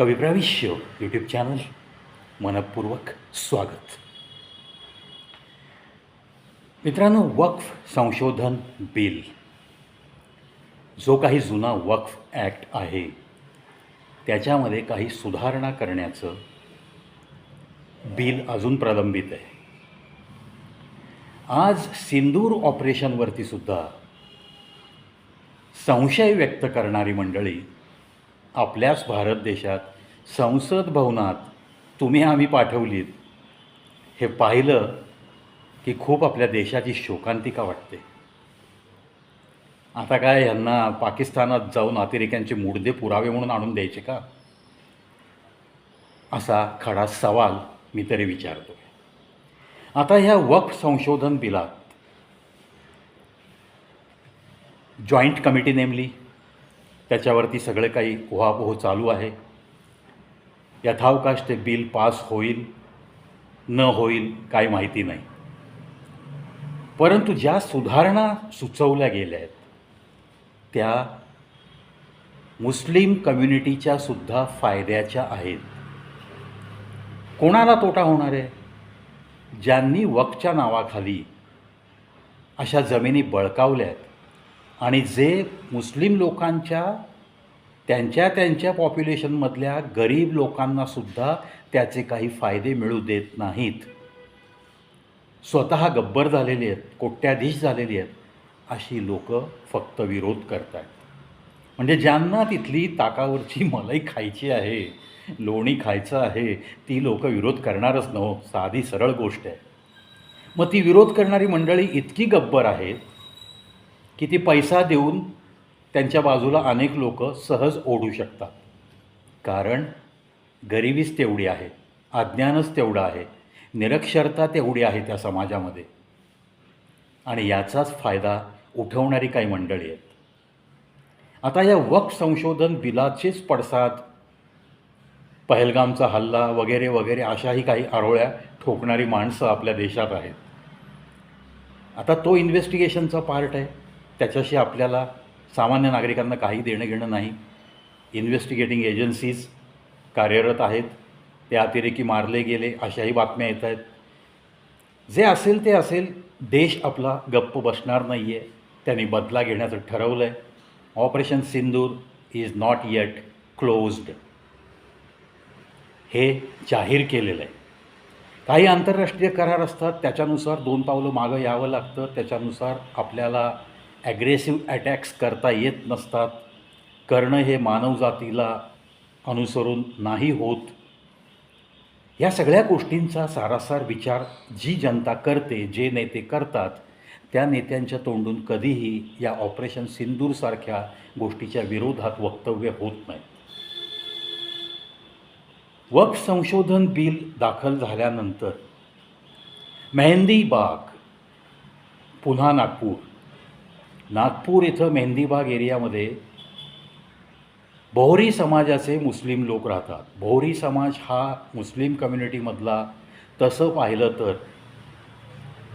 कविप्रविश्य YouTube channel मनपूर्वक स्वागत. मित्रांनो वक्फ संशोधन बिल. जो काही जुना वक्फ ॲक्ट आहे त्याच्यामध्ये काही सुधारणा करण्याचं बिल अजून प्रलंबित आहे. आज सिंदूर ऑपरेशनवरती सुद्धा संशय व्यक्त करणारी मंडळी आपल्याच भारत देशात संसद भवनात तुम्ही आम्ही पाठवलीत हे पाहिलं की खूप आपल्या देशाची शोकांतिका वाटते. आता काय यांना पाकिस्तानात जाऊन अतिरेक्यांचे मुडदे पुरावे म्हणून आणून द्यायचे का? असा खडा सवाल मी तरी विचारतो आता ह्या वक्फ संशोधन बिलात जॉईंट कमिटी नेमली. त्याच्यावरती सगळे काही उहापोह चालू आहे. यथावकाश ते बिल पास होईल न होईल काय माहिती नाही. परंतु ज्या सुधारणा सुचवल्या गेल्या आहेत त्या मुस्लिम कम्युनिटीच्या सुद्धा फायद्याच्या आहेत. कोणाला तोटा होणार आहे? ज्यांनी वकच्या नावाखाली अशा जमिनी बळकावल्या आहेत आणि जे मुस्लिम लोकांच्या त्यांच्या त्यांच्या पॉप्युलेशनमधल्या गरीब लोकांनासुद्धा त्याचे काही फायदे मिळू देत नाहीत. स्वतः गब्बर झालेली आहेत कोट्याधीश झालेली आहेत अशी लोक फक्त विरोध करत आहेत म्हणजे ज्यांना तिथली ताकावरची मलाई खायची आहे लोणी खायचं आहे ती लोक विरोध करणारच नव्ह हो, साधी सरळ गोष्ट आहे. मग ती विरोध करणारी मंडळी इतकी गब्बर आहेत की ती पैसा देऊन त्यांच्या बाजूला अनेक लोक सहज ओढू शकतात. कारण गरिबीच तेवढी आहे अज्ञानच तेवढं आहे निरक्षरता तेवढी आहे त्या समाजामध्ये. आणि याचाच फायदा उठवणारी काही मंडळी आहेत. आता या वक्फ संशोधन बिलाचेच पडसाद पहलगामचा हल्ला वगैरे वगैरे अशाही काही आरोळ्या ठोकणारी माणसं आपल्या देशात आहेत. आता तो इन्व्हेस्टिगेशनचा पार्ट आहे. त्याच्याशी आपल्याला सामान्य नागरिकांना काही देणं घेणं नाही. इन्व्हेस्टिगेटिंग एजन्सीज कार्यरत आहेत. ते अतिरेकी मारले गेले अशाही बातम्या येत आहेत. जे असेल ते असेल. देश आपला गप्प बसणार नाही आहे त्यांनी बदला घेण्याचं ठरवलं आहे operation Sindoor is not yet closed हे जाहीर केलेलं आहे. काही आंतरराष्ट्रीय करार असतात. त्याच्यानुसार दोन पावलं मागं यावं लागतं. त्याच्यानुसार आपल्याला ॲग्रेसिव्ह अटॅक्स करता येत नसतात. करणं हे मानवजातीला अनुसरून नाही होत. या सगळ्या गोष्टींचा सारासार विचार जी जनता करते जे नेते करतात त्या नेत्यांच्या तोंडून कधीही या ऑपरेशन सिंदूरसारख्या गोष्टीच्या विरोधात वक्तव्य होत नाही. वक्फ संशोधन बिल दाखल झाल्यानंतर मेहंदी बाग पुन्हा नागपूर. नागपूर इथं मेहंदीबाग एरियामध्ये बोहरी समाजाचे मुस्लिम लोक राहतात. बोहरी समाज हा मुस्लिम कम्युनिटीमधला तसं पाहिलं तर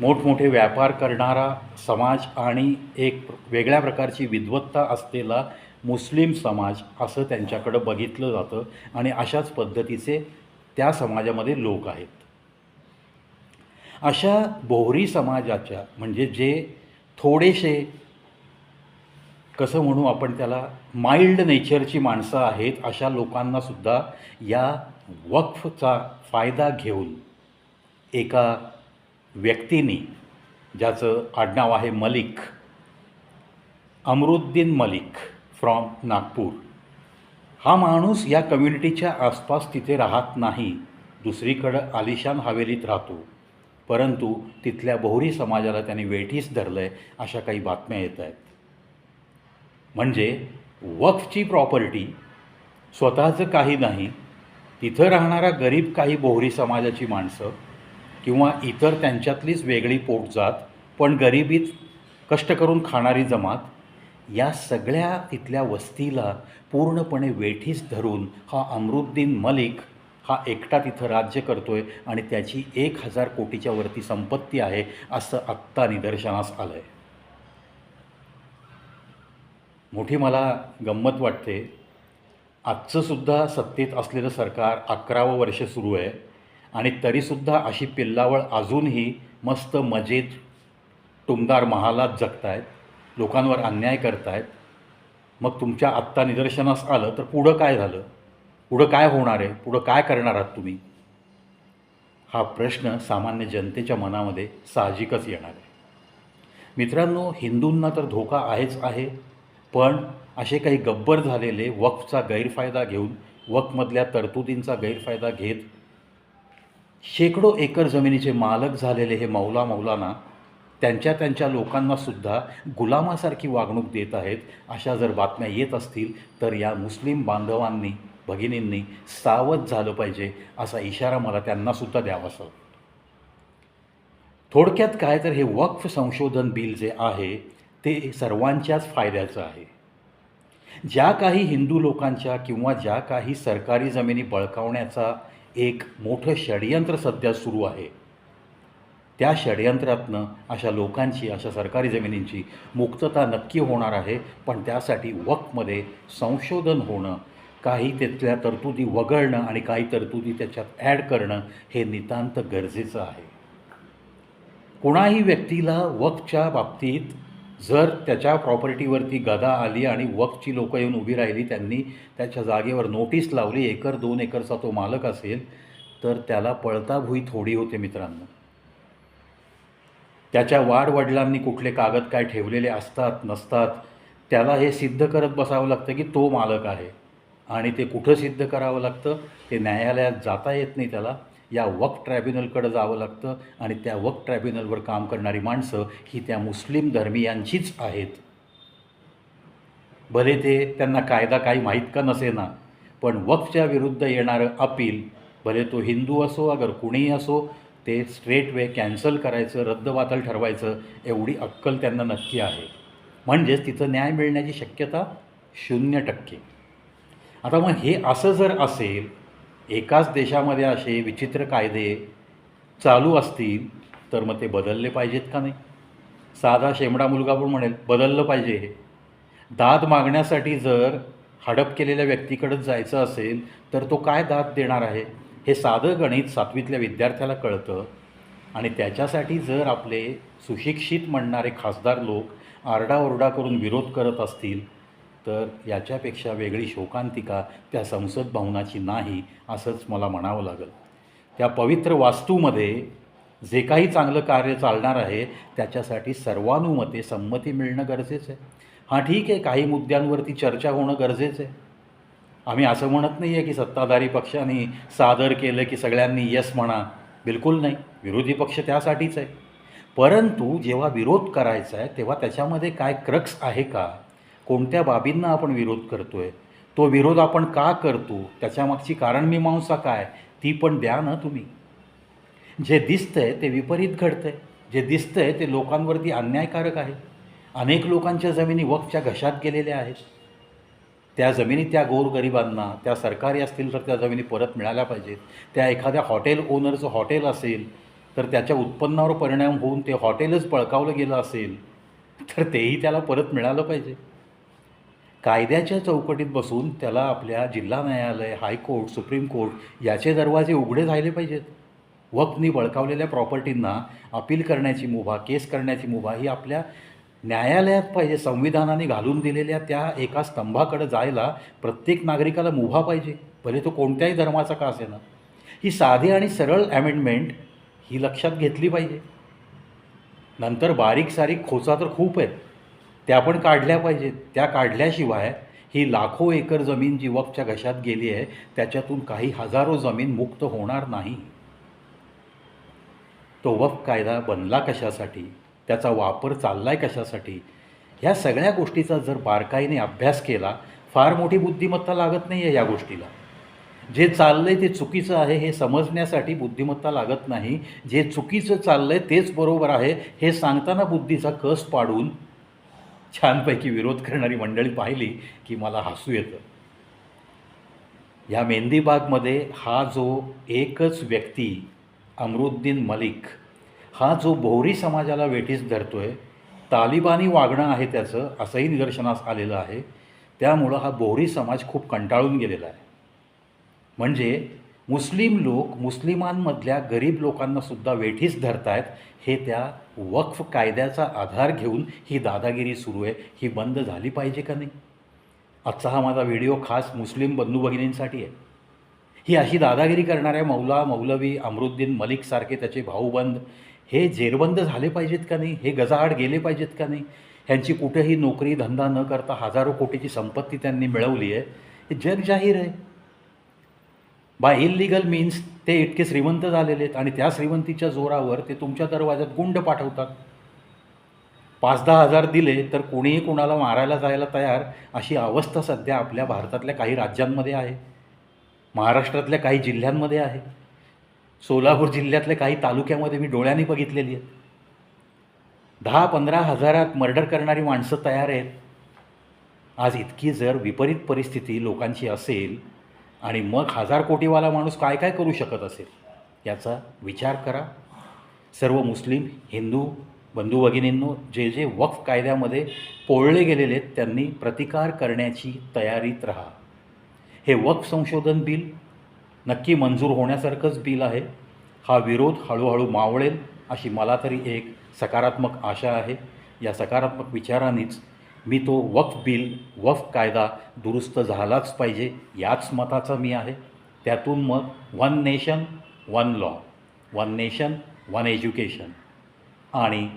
मोठमोठे व्यापार करणारा समाज आणि एक वेगळ्या प्रकारची विद्वत्ता असलेला मुस्लिम समाज असं त्यांच्याकडं बघितलं जातं आणि अशाच पद्धतीचे त्या समाजामध्ये लोक आहेत. अशा बोहरी समाजाच्या म्हणजे जे थोडेसे कसं म्हणू आपण त्याला? माइल्ड नेचरची माणसं आहेत अशा लोकांनासुद्धा या वक्फचा फायदा घेऊन एका व्यक्तीने ज्याचं आडनाव आहे मलिक अमरुद्दीन मलिक फ्रॉम नागपूर हा माणूस या कम्युनिटीच्या आसपास तिथे राहत नाही. दुसरीकडं आलिशान हवेलीत राहतो. परंतु तिथल्या बहुरी समाजाला त्याने वेठीस धरलं आहे अशा काही बातम्या येत आहेत. म्हणजे वक्फची प्रॉपर्टी स्वतःचं काही नाही तिथं राहणारा गरीब काही बोहरी समाजाची माणसं किंवा इतर त्यांच्यातलीच वेगळी पोट जात पण गरिबीत कष्ट करून खाणारी जमात या सगळ्या तिथल्या वस्तीला पूर्णपणे वेठीस धरून हा अमरुद्दीन मलिक हा एकटा तिथं राज्य करतोय आणि त्याची एक हजार कोटीच्या वरती संपत्ती आहे असं आत्ता निदर्शनास आलं आहे मोठी मला गंमत वाटते. आजचंसुद्धा सत्तेत असलेलं सरकार अकरावं वर्ष सुरू आहे. आणि तरीसुद्धा अशी पिल्लावळ अजूनही मस्त मजेत टुमदार महालात जगतायत. लोकांवर अन्याय करतायत. मग तुमच्या आत्ता निदर्शनास आलं तर पुढं काय झालं? पुढं काय होणार आहे? पुढं काय करणार आहात तुम्ही? हा प्रश्न सामान्य जनतेच्या मनामध्ये साहजिकच येणार आहे. मित्रांनो हिंदूंना तर धोका आहेच आहे. पण असे काही गब्बर झालेले वक्फचा गैरफायदा घेऊन वक्फमधल्या तरतुदींचा गैरफायदा घेत शेकडो एकर जमिनीचे मालक झालेले हे मौला मौलाना त्यांच्या त्यांच्या लोकांनासुद्धा गुलामासारखी वागणूक देत आहेत अशा जर बातम्या येत असतील तर या मुस्लिम बांधवांनी भगिनींनी सावध झालं पाहिजे असा इशारा मला त्यांनासुद्धा द्यावासा थोडक्यात काय तर हे वक्फ संशोधन बिल जे आहे ते सर्वांच्याच फायद्याचं आहे. ज्या काही हिंदू लोकांच्या किंवा ज्या काही सरकारी जमिनी बळकावण्याचा एक मोठं षडयंत्र सध्या सुरू आहे त्या षडयंत्रातनं अशा लोकांची अशा सरकारी जमिनींची मुक्तता नक्की होणार आहे. पण त्यासाठी वक्फमध्ये संशोधन होणं काही त्यातल्या तरतुदी वगळणं आणि काही तरतुदी त्याच्यात ॲड करणं हे नितांत गरजेचं आहे. कोणाही व्यक्तीला वक्फच्या बाबतीत जर त्याच्या प्रॉपर्टीवरती गदा आली आणि वक्फची लोकं येऊन उभी राहिली त्यांनी त्याच्या जागेवर नोटीस लावली एकर दोन एकरचा तो मालक असेल तर त्याला पळता भुई थोडी होते मित्रांनो. त्याच्या वाडवडिलांनी कुठले कागद काय ठेवलेले असतात नसतात त्याला हे सिद्ध करत बसावं लागतं की तो मालक आहे. आणि ते कुठं सिद्ध करावं लागतं ते न्यायालयात जाता येत नाही त्याला. या वक्फ ट्रायब्युनलकडं जावं लागतं आणि त्या वक्फ ट्रायब्युनलवर काम करणारी माणसं ही त्या मुस्लिम धर्मियांचीच आहेत. भले ते त्यांना कायदा काही माहीत का नसेना पण वक्फच्या विरुद्ध येणारं अपील भले तो हिंदू असो अगर कुणीही असो ते स्ट्रेट वे कॅन्सल करायचं रद्दबातल ठरवायचं एवढी अक्कल त्यांना नक्की आहे. म्हणजेच तिथं न्याय मिळण्याची शक्यता शून्य टक्के. आता मग हे असं जर असेल एकाच देशामध्ये असे विचित्र कायदे चालू असतील तर मग ते बदलले पाहिजेत का नाही? साधा शेमडा मुलगा पण म्हणेल बदललं पाहिजे हे. दाद मागण्यासाठी जर हडप केलेल्या व्यक्तीकडंच जायचं असेल तर तो काय दाद देणार आहे? हे साधं गणित सातवीतल्या विद्यार्थ्याला कळतं. आणि त्याच्यासाठी जर आपले सुशिक्षित म्हणणारे खासदार लोक आरडाओरडा करून विरोध करत असतील तर याच्यापेक्षा वेगळी शोकांतिका त्या संसद भवनाची नाही असंच मला म्हणावं लागेल. त्या पवित्र वास्तूमध्ये जे काही चांगलं कार्य चालणार आहे त्याच्यासाठी सर्वानुमते संमती मिळणं गरजेचं आहे. हां ठीक आहे काही मुद्द्यांवरती चर्चा होणं गरजेचं आहे. आम्ही असं म्हणत नाही आहे की सत्ताधारी पक्षांनी सादर केलं की सगळ्यांनी यस म्हणा. बिलकुल नाही. विरोधी पक्ष त्यासाठीच आहे. परंतु जेव्हा विरोध करायचा आहे तेव्हा त्याच्यामध्ये काय क्रक्स आहे का? कोणत्या बाबींना आपण विरोध करतो आहे तो विरोध आपण का करतो? त्याच्यामागची कारणमीमांसा काय? ती पण द्या ना तुम्ही. जे दिसतंय ते विपरीत घडतंय. जे दिसतंय ते लोकांवरती अन्यायकारक आहे. अनेक लोकांच्या जमिनी वक्फच्या घशात गेलेल्या आहेत. त्या जमिनी त्या गोरगरिबांना त्या सरकारी असतील तर त्या जमिनी परत मिळाल्या पाहिजेत. त्या एखाद्या हॉटेल ओनरचं हॉटेल असेल तर त्याच्या उत्पन्नावर परिणाम होऊन ते हॉटेलच बळकावलं गेलं असेल तर तेही त्याला परत मिळालं पाहिजे. कायद्याच्या चौकटीत बसून त्याला आपल्या जिल्हा न्यायालय हायकोर्ट सुप्रीम कोर्ट याचे दरवाजे उघडे झाले पाहिजेत. वक्तनी बळकावलेल्या प्रॉपर्टींना अपील करण्याची मुभा केस करण्याची मुभा ही आपल्या न्यायालयात पाहिजे संविधानाने घालून दिलेल्या त्या एका स्तंभाकडे जायला प्रत्येक नागरिकाला मुभा पाहिजे. भले तो कोणत्याही धर्माचा का असेना. ही साधी आणि सरळ ॲमेंडमेंट ही लक्षात घेतली पाहिजे. नंतर बारीक सारीक खोचा तर खूप आहेत. त्या पण काढल्या पाहिजेत. त्या काढल्याशिवाय ही लाखो एकर जमीन जी वक्फच्या घशात गेली आहे. त्याच्यातून काही हजारो जमीन मुक्त होणार नाही. तो वक्फ कायदा बनला कशासाठी? त्याचा वापर चाललाय कशासाठी? ह्या सगळ्या गोष्टीचा जर बारकाईने अभ्यास केला फार मोठी बुद्धिमत्ता लागत नाही आहे या गोष्टीला. जे चाललंय ते चुकीचं आहे हे समजण्यासाठी बुद्धिमत्ता लागत नाही. जे चुकीचं चाललंय तेच बरोबर आहे. हे सांगताना बुद्धीचा कस पाडून छानपैकी विरोध करणारी मंडळी पाहिली की मला हसू येतं. ह्या मेंदीबागमध्ये हा जो एकच व्यक्ती अमरुद्दीन मलिक हा जो बोहरी समाजाला वेठीस धरतो आहे तालिबानी वागणं आहे त्याचं असंही निदर्शनास आलेलं आहे. त्यामुळं हा बोहरी समाज खूप कंटाळून गेलेला आहे. म्हणजे मुस्लिम लोक मुस्लिमांमधल्या गरीब लोकांनासुद्धा वेठीस धरतायत हे त्या वक्फ कायद्याचा आधार घेऊन ही दादागिरी सुरू आहे. ही बंद झाली पाहिजे का नाही? आजचा हा माझा व्हिडिओ खास मुस्लिम बंधू भगिनींसाठी आहे. ही अशी दादागिरी करणाऱ्या मौला मौलवी अमरुद्दीन मलिकसारखे त्याचे भाऊबंद हे जेरबंद झाले पाहिजेत का नाही? हे गजाआड गेले पाहिजेत का नाही? ह्यांची कुठेही नोकरी धंदा न करता हजारो कोटीची संपत्ती त्यांनी मिळवली आहे. हे जग जाहीर आहे. बाय इलिगल मीन्स ते इतके श्रीमंत झालेले आहेत आणि त्या श्रीमंतीच्या जोरावर ते तुमच्या दरवाज्यात गुंड पाठवतात. पाच दहा हजार दिले तर कोणीही कोणाला मारायला जायला तयार अशी अवस्था सध्या आपल्या भारतातल्या काही राज्यांमध्ये आहे. महाराष्ट्रातल्या काही जिल्ह्यांमध्ये आहे. सोलापूर जिल्ह्यातल्या काही तालुक्यामध्ये मी डोळ्यांनी बघितलेली आहेत. दहा पंधरा हजारात मर्डर करणारी माणसं तयार आहेत. आज इतकी जर विपरीत परिस्थिती लोकांची असेल आणि मग हजार कोटीवाला माणूस काय काय करू शकत असेल याचा विचार करा. सर्व मुस्लिम हिंदू बंधू भगिनींनो जे जे वक्फ कायद्यामध्ये पोळले गेलेले आहेत त्यांनी प्रतिकार करण्याची तयारीत राहा. हे वक्फ संशोधन बिल नक्की मंजूर होण्यासारखंच बिल आहे. हा विरोध हळूहळू मावळेल अशी मला तरी एक सकारात्मक आशा आहे. या सकारात्मक विचारानेच मी तो वक्फ बिल वक्फ कायदा दुरुस्त झालाच पाहिजे याच मताचा मी आहे. त्यातून मग one nation one law one nation one education आणि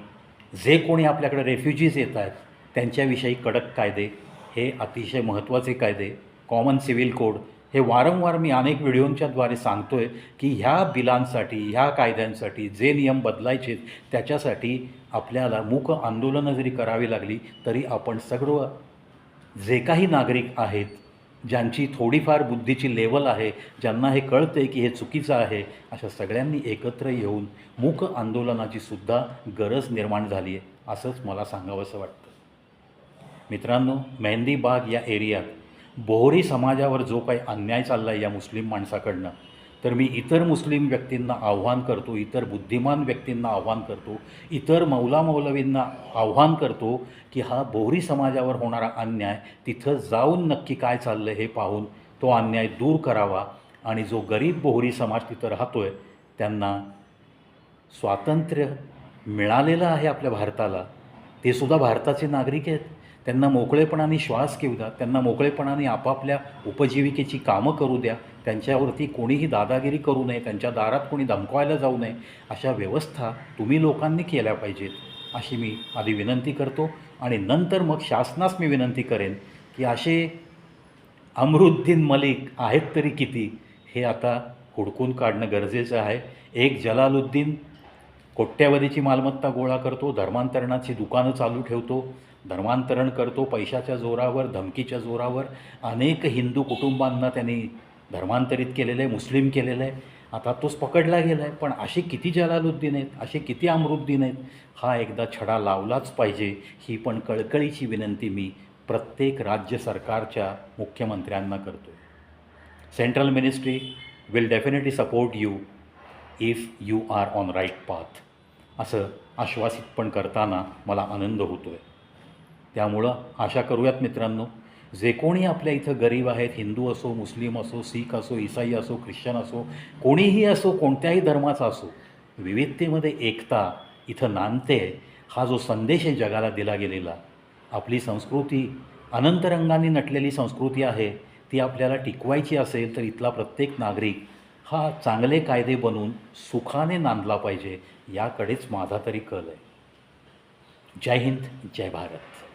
जे कोणी आपल्याकडे रेफ्युजीज येत आहेत त्यांच्याविषयी कडक कायदे हे अतिशय महत्त्वाचे कायदे कॉमन सिव्हिल कोड हे वारंवार मी अनेक व्हिडिओंच्याद्वारे सांगतो आहे की ह्या बिलांसाठी ह्या कायद्यांसाठी जे नियम बदलायचे त्याच्यासाठी आपल्याला मूक आंदोलनं जरी करावी लागली तरी आपण सर्व जे काही नागरिक आहेत ज्यांची थोडीफार बुद्धीची लेवल आहे ज्यांना हे कळतं आहे की हे चुकीचं आहे अशा सगळ्यांनी एकत्र येऊन मूक आंदोलनाची सुद्धा गरज निर्माण झाली आहे असंच मला सांगावंसं वाटतं. मित्रांनो मेहंदी बाग या एरियात बोहरी समाजावर जो काही अन्याय चालला आहे या मुस्लिम माणसाकडनं तर मी इतर मुस्लिम व्यक्तींना आव्हान करतो इतर बुद्धिमान व्यक्तींना आव्हान करतो इतर मौला मौलवींना आव्हान करतो की हा बोहरी समाजावर होणारा अन्याय तिथं जाऊन नक्की काय चाललं हे पाहून तो अन्याय दूर करावा आणि जो गरीब बोहरी समाज तिथं राहतो आहे त्यांना स्वातंत्र्य मिळालेलं आहे आपल्या भारताला ते सुद्धा भारताचे नागरिक आहेत. त्यांना मोकळेपणाने श्वास घेऊ द्या त्यांना मोकळेपणाने आपापल्या उपजीविकेची कामं करू द्या त्यांच्यावरती कोणीही दादागिरी करू नये त्यांच्या दारात कोणी धमकवायला जाऊ नये अशा व्यवस्था तुम्ही लोकांनी केल्या पाहिजेत अशी मी आधी विनंती करतो. आणि नंतर मग शासनास मी विनंती करेन की असे अमरुद्दीन मलिक आहेत तरी किती हे आता हुडकून काढणं गरजेचं आहे. एक जलालुद्दीन कोट्यावधीची मालमत्ता गोळा करतो धर्मांतरणाची दुकानं चालू ठेवतो धर्मांतरण करतो पैशाच्या जोरावर धमकीच्या जोरावर. अनेक हिंदू कुटुंबांना त्यांनी धर्मांतरित केलेलं आहे मुस्लिम केलेलं आहे. आता तोच पकडला गेला आहे पण असे किती जलालुद्दीन आहेत असे किती अमरुद्दीन आहेत हा एकदा छडा लावलाच पाहिजे. ही पण कळकळीची विनंती मी प्रत्येक राज्य सरकारच्या मुख्यमंत्र्यांना करतो central ministry will definitely support you if you are on right path. असं आश्वासित पण करताना मला आनंद होतो आहे त्यामुळं आशा करूयात मित्रांनो जे कोणी आपल्या इथं गरीब आहेत हिंदू असो मुस्लिम असो सीख असो इसाई असो ख्रिश्चन असो कोणीही असो कोणत्याही धर्माचा असो विविधतेमध्ये एकता इथं नांदते हा जो संदेश आहे जगाला दिला गेलेला आपली संस्कृती अनंतरंगाने नटलेली संस्कृती आहे ती आपल्याला टिकवायची असेल तर इथला प्रत्येक नागरिक हा चांगले कायदे बनवून सुखाने नांदला पाहिजे याकडेच माझा तरी कल आहे. जय हिंद जय भारत.